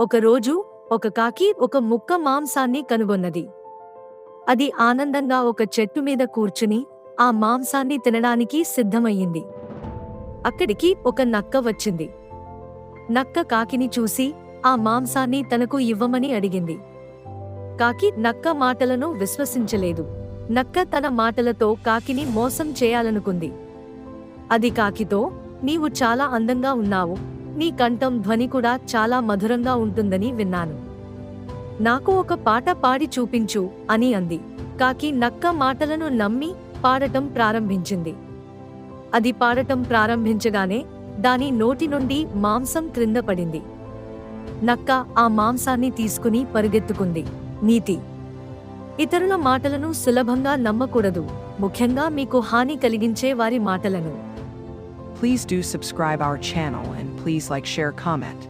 ఒకరోజు ఒక కాకి ఒక ముక్క మాంసాన్ని కనుగొన్నది. అది ఆనందంగా ఒక చెట్టు మీద కూర్చుని ఆ మాంసాన్ని తినడానికి సిద్ధమయ్యింది. అక్కడికి ఒక నక్క వచ్చింది. నక్క కాకిని చూసి ఆ మాంసాన్ని తనకు ఇవ్వమని అడిగింది. కాకి నక్క మాటలను విశ్వసించలేదు. నక్క తన మాటలతో కాకిని మోసం చేయాలనుకుంది. అది కాకితో నీవు చాలా అందంగా ఉన్నావు. నీ కంఠం ధ్వని కూడా చాలా మధురంగా ఉంటుందని విన్నాను. నాకు ఒక పాట పాడి చూపించు అని అంది. కాకి నక్క మాటలను నమ్మి పాడటం ప్రారంభించింది. అది పాడటం ప్రారంభించగానే దాని నోటి నుండి మాంసం క్రింద పడింది. నక్క ఆ మాంసాన్ని తీసుకుని పరుగెత్తుకుంది. నీతి. ఇతరుల మాటలను సులభంగా నమ్మకూడదు. ముఖ్యంగా మీకు హాని కలిగించే వారి మాటలను. Please do subscribe our channel and please like share comment.